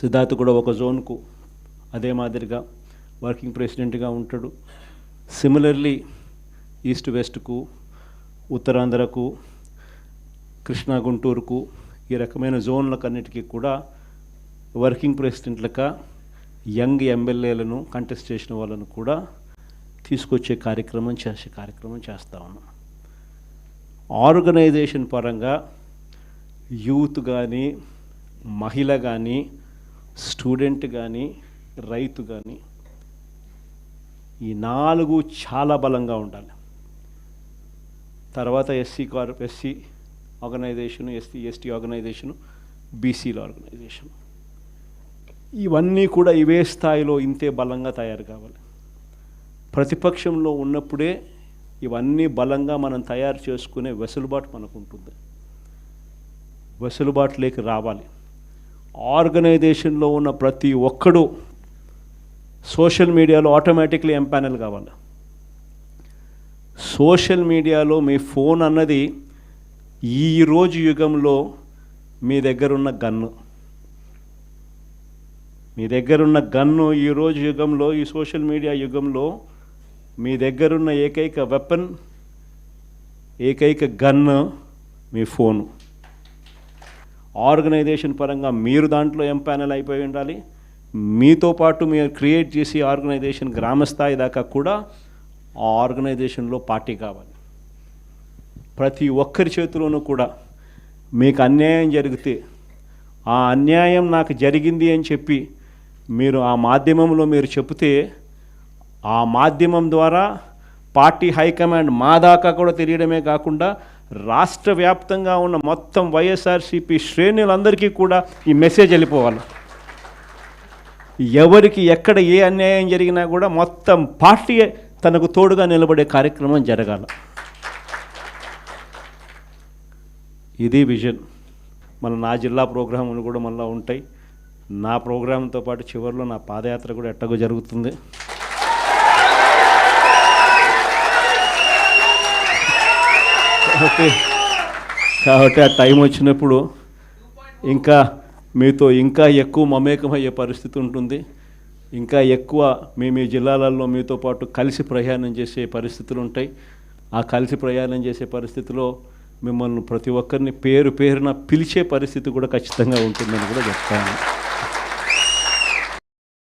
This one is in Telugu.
సిద్ధార్థ్ కూడా ఒక జోన్కు అదే మాదిరిగా వర్కింగ్ ప్రెసిడెంట్గా ఉంటాడు. సిమిలర్లీ ఈస్ట్ వెస్ట్కు ఉత్తరాంధ్రకు కృష్ణా గుంటూరుకు ఈ రకమైన జోన్లకన్నిటికీ కూడా వర్కింగ్ ప్రెసిడెంట్లక యంగ్ ఎమ్మెల్యేలను కంటెస్ట్ చేసిన వాళ్ళను కూడా తీసుకొచ్చే కార్యక్రమం చేసే కార్యక్రమం చేస్తా ఉన్నాం. ఆర్గనైజేషన్ పరంగా యూత్ కానీ మహిళ కానీ స్టూడెంట్ కానీ రైతు కానీ ఈ నాలుగు చాలా బలంగా ఉండాలి. తర్వాత SC car SC organization SC ST organization బీసీల ఆర్గనైజేషన్. ఇవన్నీ కూడా ఇవే స్థాయిలో ఇంతే బలంగా తయారు కావాలి. ప్రతిపక్షంలో ఉన్నప్పుడే ఇవన్నీ బలంగా మనం తయారు చేసుకునే వెసులుబాటు మనకు ఉంటుంది వెసులుబాటులోకి రావాలి. ఆర్గనైజేషన్లో ఉన్న ప్రతి ఒక్కడు సోషల్ మీడియాలో ఆటోమేటిక్లీ ఎంపానల్ కావాలి. సోషల్ మీడియాలో మీ ఫోన్ అన్నది ఈ రోజు యుగంలో మీ దగ్గర ఉన్న గన్ను. మీ దగ్గరున్న గన్ను ఈ రోజు యుగంలో ఈ సోషల్ మీడియా యుగంలో మీ దగ్గరున్న ఏకైక వెపన్ ఏకైక గన్ మీ ఫోను. ఆర్గనైజేషన్ పరంగా మీరు దాంట్లో ఎంపానల్ అయిపోయి ఉండాలి. మీతో పాటు మీరు క్రియేట్ చేసి ఆర్గనైజేషన్ గ్రామస్థాయి దాకా కూడా ఆ ఆర్గనైజేషన్లో పార్టీ కావాలి. ప్రతి ఒక్కరి చేతిలోనూ కూడా మీకు అన్యాయం జరిగితే ఆ అన్యాయం నాకు జరిగింది అని చెప్పి మీరు ఆ మాధ్యమంలో మీరు చెప్తే ఆ మాధ్యమం ద్వారా పార్టీ హైకమాండ్ మా దాకా కూడా తెలియడమే కాకుండా రాష్ట్ర వ్యాప్తంగా ఉన్న మొత్తం వైఎస్ఆర్సీపీ శ్రేణులందరికీ కూడా ఈ మెసేజ్ వెళ్ళిపోవాలి. ఎవరికి ఎక్కడ ఏ అన్యాయం జరిగినా కూడా మొత్తం పార్టీ తనకు తోడుగా నిలబడే కార్యక్రమం జరగాల. ఇది విజన్. మన నా జిల్లా ప్రోగ్రాములు కూడా మళ్ళీ ఉంటాయి. నా ప్రోగ్రాంతో పాటు చివరిలో నా పాదయాత్ర కూడా ఎట్టగో జరుగుతుంది. కాబట్టి కాబట్టి ఆ టైం వచ్చినప్పుడు ఇంకా మీతో ఇంకా ఎక్కువ మమేకమయ్యే పరిస్థితి ఉంటుంది. ఇంకా ఎక్కువ మీ మీ జిల్లాలలో మీతో పాటు కలిసి ప్రయాణం చేసే పరిస్థితులు ఉంటాయి. ఆ కలిసి ప్రయాణం చేసే పరిస్థితిలో మిమ్మల్ని ప్రతి ఒక్కరిని పేరు పేరున పిలిచే పరిస్థితి కూడా ఖచ్చితంగా ఉంటుందని కూడా చెప్తాను.